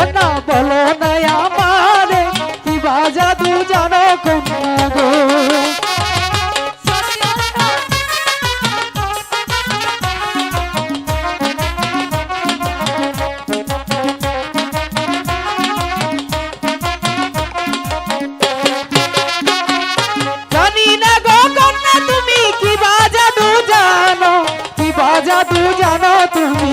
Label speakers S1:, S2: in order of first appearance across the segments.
S1: কন্যা বলো না আমারে কি বাজাদু জানো কন্যা গো? জানি না তুমি?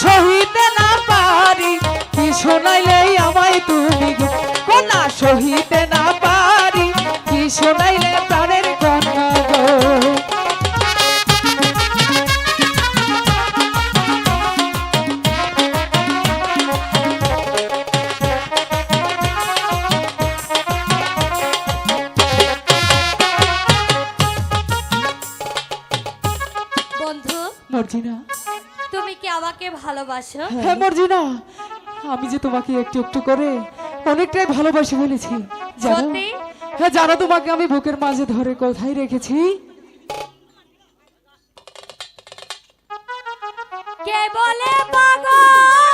S1: সহিতে না পারি কি শোনাইলে আমায় তুমি কন্যা সহিতে না পারি কি শোনাইলে কন্যা
S2: বন্ধু
S1: মর্জিনা?
S2: তুমি কি আমাকে ভালোবাসো?
S1: হ্যাঁ মর্জিনা। আমি যে তোমাকে একটু একটু করে অনেকটাই ভালোবাসি বলেছি। জানো?
S2: সত্যি?
S1: হ্যাঁ জানো তোমাকে আমি বুকের মাঝে ধরে কোথায় রেখেছি? কে বলে